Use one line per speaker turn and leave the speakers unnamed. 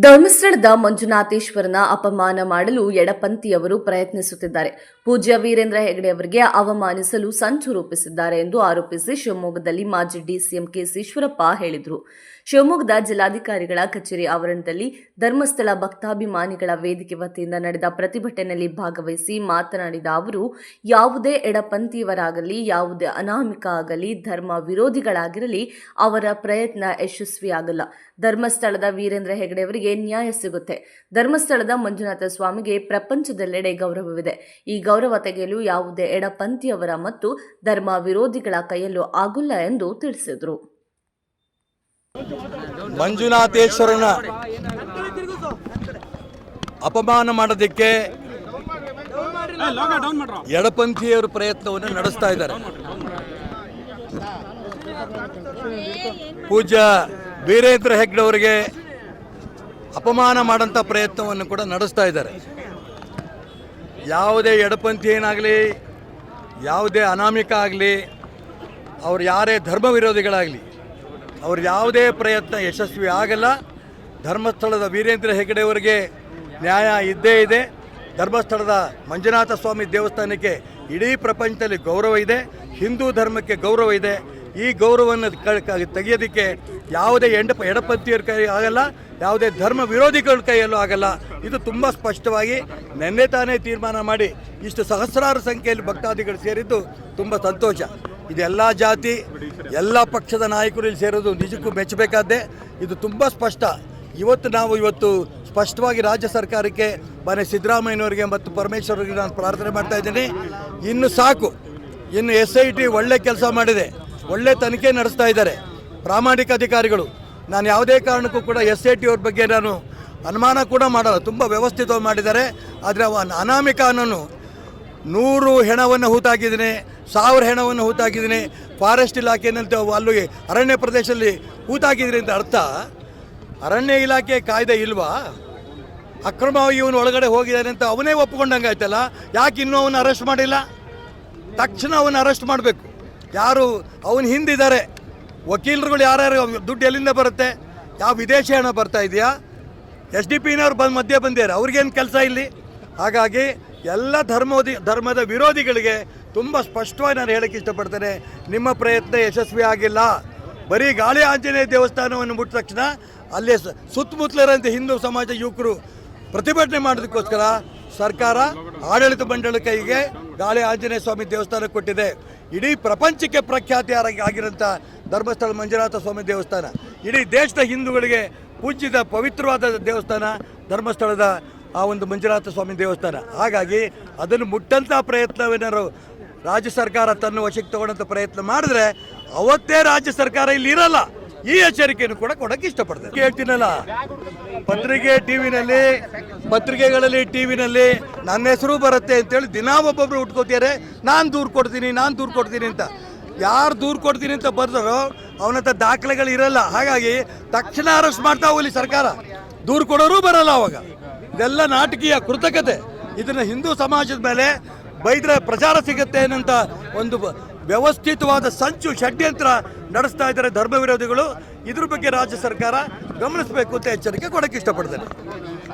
ಧರ್ಮಸ್ಥಳದ ಮಂಜುನಾಥೇಶ್ವರನ ಅಪಮಾನ ಮಾಡಲು ಎಡಪಂಥಿಯವರು ಪ್ರಯತ್ನಿಸುತ್ತಿದ್ದಾರೆ. ಪೂಜ್ಯ ವೀರೇಂದ್ರ ಹೆಗಡೆ ಅವರಿಗೆ ಅವಮಾನಿಸಲು ಸಂಚು ರೂಪಿಸಿದ್ದಾರೆ ಎಂದು ಆರೋಪಿಸಿ ಶಿವಮೊಗ್ಗದಲ್ಲಿ ಮಾಜಿ ಡಿಸಿಎಂ ಕೆಸಿ ಈಶ್ವರಪ್ಪ ಹೇಳಿದರು. ಶಿವಮೊಗ್ಗದ ಜಿಲ್ಲಾಧಿಕಾರಿಗಳ ಕಚೇರಿ ಆವರಣದಲ್ಲಿ ಧರ್ಮಸ್ಥಳ ಭಕ್ತಾಭಿಮಾನಿಗಳ ವೇದಿಕೆ ವತಿಯಿಂದ ನಡೆದ ಪ್ರತಿಭಟನೆಯಲ್ಲಿ ಭಾಗವಹಿಸಿ ಮಾತನಾಡಿದ ಅವರು, ಯಾವುದೇ ಎಡಪಂಥೀಯವರಾಗಲಿ ಯಾವುದೇ ಅನಾಮಿಕ ಆಗಲಿ ಧರ್ಮ ವಿರೋಧಿಗಳಾಗಿರಲಿ ಅವರ ಪ್ರಯತ್ನ ಯಶಸ್ವಿಯಾಗಲ್ಲ. ಧರ್ಮಸ್ಥಳದ ವೀರೇಂದ್ರ ಹೆಗಡೆ ಅವರಿಗೆ ನ್ಯಾಯ ಸಿಗುತ್ತೆ. ಧರ್ಮಸ್ಥಳದ ಮಂಜುನಾಥ ಸ್ವಾಮಿಗೆ ಪ್ರಪಂಚದೆಲ್ಲೆಡೆ ಗೌರವವಿದೆ. ಈ ಗೌರವ ತೆಗೆಯಲು ಯಾವುದೇ ಎಡಪಂಥಿಯವರ ಮತ್ತು ಧರ್ಮ ವಿರೋಧಿಗಳ ಕೈಯಲ್ಲೂ ಆಗುಲ್ಲ ಎಂದು ತಿಳಿಸಿದರು.
ಮಂಜುನಾಥೇಶ್ವರನ ಅಪಮಾನ ಮಾಡೋದಕ್ಕೆ ಎಡಪಂಥೀಯರು ಪ್ರಯತ್ನವನ್ನು ನಡೆಸ್ತಾ ಇದ್ದಾರೆ. ಪೂಜ್ಯ ವೀರೇಂದ್ರ ಹೆಗ್ಡೆ ಅವರಿಗೆ ಅಪಮಾನ ಮಾಡೋಂಥ ಪ್ರಯತ್ನವನ್ನು ಕೂಡ ನಡೆಸ್ತಾ ಇದ್ದಾರೆ. ಯಾವುದೇ ಎಡಪಂಥಿ ಏನಾಗಲಿ ಯಾವುದೇ ಅನಾಮಿಕ ಆಗಲಿ, ಅವ್ರು ಯಾರೇ ಧರ್ಮ ವಿರೋಧಿಗಳಾಗಲಿ ಅವ್ರ ಯಾವುದೇ ಪ್ರಯತ್ನ ಯಶಸ್ವಿ ಆಗಲ್ಲ. ಧರ್ಮಸ್ಥಳದ ವೀರೇಂದ್ರ ಹೆಗಡೆಯವರಿಗೆ ನ್ಯಾಯ ಇದ್ದೇ ಇದೆ. ಧರ್ಮಸ್ಥಳದ ಮಂಜುನಾಥ ಸ್ವಾಮಿ ದೇವಸ್ಥಾನಕ್ಕೆ ಇಡೀ ಪ್ರಪಂಚದಲ್ಲಿ ಗೌರವ ಇದೆ. ಹಿಂದೂ ಧರ್ಮಕ್ಕೆ ಗೌರವ ಇದೆ. ಈ ಗೌರವವನ್ನು ತೆಗೆಯೋದಕ್ಕೆ ಯಾವುದೇ ಎಂಡ, ಎಡಪಂಥಿಯರ ಕೈ ಆಗಲ್ಲ, ಯಾವುದೇ ಧರ್ಮ ವಿರೋಧಿಗಳ ಕೈಯಲ್ಲೂ ಆಗಲ್ಲ. ಇದು ತುಂಬ ಸ್ಪಷ್ಟವಾಗಿ ನಿನ್ನೆ ತಾನೇ ತೀರ್ಮಾನ ಮಾಡಿ ಇಷ್ಟು ಸಹಸ್ರಾರು ಸಂಖ್ಯೆಯಲ್ಲಿ ಭಕ್ತಾದಿಗಳು ಸೇರಿದ್ದು ತುಂಬ ಸಂತೋಷ. ಇದೆಲ್ಲ ಜಾತಿ, ಎಲ್ಲ ಪಕ್ಷದ ನಾಯಕರು ಇಲ್ಲಿ ಸೇರೋದು ನಿಜಕ್ಕೂ ಮೆಚ್ಚಬೇಕಾದ್ದೇ. ಇದು ತುಂಬ ಸ್ಪಷ್ಟ. ಇವತ್ತು ನಾವು ಇವತ್ತು ಸ್ಪಷ್ಟವಾಗಿ ರಾಜ್ಯ ಸರ್ಕಾರಕ್ಕೆ ಮನೆ ಸಿದ್ದರಾಮಯ್ಯನವರಿಗೆ ಮತ್ತು ಪರಮೇಶ್ವರರಿಗೆ ನಾನು ಪ್ರಾರ್ಥನೆ ಮಾಡ್ತಾ ಇದ್ದೀನಿ. ಇನ್ನು ಸಾಕು. ಇನ್ನು ಎಸ್ ಐ ಟಿ ಒಳ್ಳೆ ಕೆಲಸ ಮಾಡಿದೆ. ಒಳ್ಳೆ ತನಿಖೆ ನಡೆಸ್ತಾ ಇದ್ದಾರೆ. ಪ್ರಾಮಾಣಿಕ ಅಧಿಕಾರಿಗಳು. ನಾನು ಯಾವುದೇ ಕಾರಣಕ್ಕೂ ಕೂಡ ಎಸ್ ಐ ಟಿ ಅವ್ರ ಬಗ್ಗೆ ನಾನು ಅನುಮಾನ ಕೂಡ ಮಾಡಲ್ಲ. ತುಂಬ ವ್ಯವಸ್ಥಿತವಾಗಿ ಮಾಡಿದ್ದಾರೆ. ಆದರೆ ಅನಾಮಿಕ ಅನ್ನೋನು ನೂರು ಹೆಣವನ್ನು ಹೂತಾಕಿದ್ದೀನಿ ಸಾವಿರ ಹೆಣವನ್ನು ಹೂತಾಕಿದ್ದೀನಿ. ಫಾರೆಸ್ಟ್ ಇಲಾಖೆ ಏನಂತ ಅಲ್ಲಿಗೆ ಅರಣ್ಯ ಪ್ರದೇಶದಲ್ಲಿ ಹೂತಾಕಿದ್ರಿ ಅಂತ ಅರ್ಥ. ಅರಣ್ಯ ಇಲಾಖೆ ಕಾಯ್ದೆ ಇಲ್ವಾ? ಅಕ್ರಮವಾಗಿ ಇವನು ಒಳಗಡೆ ಹೋಗಿದ್ದಾನೆ ಅಂತ ಅವನೇ ಒಪ್ಪಿಕೊಂಡಂಗೆ ಆಯ್ತಲ್ಲ? ಯಾಕೆ ಇನ್ನೂ ಅವನು ಅರೆಸ್ಟ್ ಮಾಡಿಲ್ಲ? ತಕ್ಷಣ ಅವನು ಅರೆಸ್ಟ್ ಮಾಡಬೇಕು. ಯಾರು ಅವನ ಹಿಂದಿದ್ದಾರೆ. ವಕೀಲರುಗಳು ಯಾರ್ಯಾರು ದುಡ್ಡು ಎಲ್ಲಿಂದ ಬರುತ್ತೆ? ಯಾವ ವಿದೇಶಿ ಹಣ ಬರ್ತಾ ಇದೆಯಾ? ಎಸ್ ಡಿ ಪಿನವ್ರು ಬಂದು ಮಧ್ಯೆ ಬಂದಿದ್ದಾರೆ. ಅವ್ರಿಗೇನು ಕೆಲಸ ಇಲ್ಲಿ? ಹಾಗಾಗಿ ಎಲ್ಲ ಧರ್ಮೋದಿ, ಧರ್ಮದ ವಿರೋಧಿಗಳಿಗೆ ತುಂಬ ಸ್ಪಷ್ಟವಾಗಿ ನಾನು ಹೇಳಕ್ಕೆ ಇಷ್ಟಪಡ್ತೇನೆ. ನಿಮ್ಮ ಪ್ರಯತ್ನ ಯಶಸ್ವಿ ಆಗಿಲ್ಲ. ಬರೀ ಗಾಳಿ ಆಂಜನೇಯ ದೇವಸ್ಥಾನವನ್ನು ಮುಟ್ಟಿದ ತಕ್ಷಣ ಅಲ್ಲೇ ಸುತ್ತಮುತ್ತಲಿರಂತೆ ಹಿಂದೂ ಸಮಾಜ ಯುವಕರು ಪ್ರತಿಭಟನೆ ಮಾಡೋದಕ್ಕೋಸ್ಕರ ಸರ್ಕಾರ ಆಡಳಿತ ಮಂಡಳ ಕೈಗೆ ಗಾಳಿ ಆಂಜನೇಯ ಸ್ವಾಮಿ ದೇವಸ್ಥಾನ ಕೊಟ್ಟಿದೆ. ಇಡೀ ಪ್ರಪಂಚಕ್ಕೆ ಪ್ರಖ್ಯಾತಿ ಆಗಿರುವಂಥ ಧರ್ಮಸ್ಥಳ ಮಂಜುನಾಥ ಸ್ವಾಮಿ ದೇವಸ್ಥಾನ, ಇಡೀ ದೇಶದ ಹಿಂದೂಗಳಿಗೆ ಪೂಜ್ಯದ ಪವಿತ್ರವಾದ ದೇವಸ್ಥಾನ ಧರ್ಮಸ್ಥಳದ ಆ ಒಂದು ಮಂಜುನಾಥ ಸ್ವಾಮಿ ದೇವಸ್ಥಾನ. ಹಾಗಾಗಿ ಅದನ್ನು ಮುಟ್ಟಂಥ ಪ್ರಯತ್ನವೇನಾದ್ರು ರಾಜ್ಯ ಸರ್ಕಾರ ತನ್ನ ವಶಕ್ಕೆ ತಗೊಳ್ಳೋಂಥ ಪ್ರಯತ್ನ ಮಾಡಿದ್ರೆ ಅವತ್ತೇ ರಾಜ್ಯ ಸರ್ಕಾರ ಇಲ್ಲಿ ಇರಲ್ಲ. ಈ ಎಚ್ಚರಿಕೆಯನ್ನು ಕೂಡ ಕೊಡಕ್ಕೆ ಇಷ್ಟಪಡ್ತೇನೆ. ಹೇಳ್ತೀನಲ್ಲ ಪತ್ರಿಕೆ ಟಿವಿನಲ್ಲಿ, ಪತ್ರಿಕೆಗಳಲ್ಲಿ, ಟಿವಿನಲ್ಲಿ ನನ್ನ ಹೆಸರು ಬರುತ್ತೆ ಅಂತೇಳಿ ದಿನಾ ಒಬ್ಬೊಬ್ರು ಉಟ್ಕೋತಿದ್ದಾರೆ. ನಾನು ದೂರು ಕೊಡ್ತೀನಿ, ನಾನು ದೂರು ಕೊಡ್ತೀನಿ ಅಂತ. ಯಾರು ದೂರು ಕೊಡ್ತೀನಿ ಅಂತ ಬರ್ತಾರೋ ಅವನ ಹತ್ರ ದಾಖಲೆಗಳು ಇರಲ್ಲ. ಹಾಗಾಗಿ ತಕ್ಷಣ ಅರೆಸ್ಟ್ ಮಾಡ್ತಾ ಹೋಗಲಿ ಸರ್ಕಾರ. ದೂರು ಕೊಡೋರು ಬರಲ್ಲ ಅವಾಗ. ಇದೆಲ್ಲ ನಾಟಕೀಯ ಕೃತಕತೆ. ಇದನ್ನು ಹಿಂದೂ ಸಮಾಜದ ಮೇಲೆ ಬೈದ್ರೆ ಪ್ರಚಾರ ಸಿಗುತ್ತೆ ಅನ್ನೋಂಥ ಒಂದು ವ್ಯವಸ್ಥಿತವಾದ ಸಂಚು ಷಡ್ಯಂತ್ರ ನಡೆಸ್ತಾ ಇದ್ದಾರೆ ಧರ್ಮ ವಿರೋಧಿಗಳು. ಇದ್ರ ಬಗ್ಗೆ ರಾಜ್ಯ ಸರ್ಕಾರ ಗಮನಿಸಬೇಕು ಅಂತ ಎಚ್ಚರಿಕೆ ಕೊಡಕ್ಕೆ ಇಷ್ಟಪಡ್ತೇನೆ.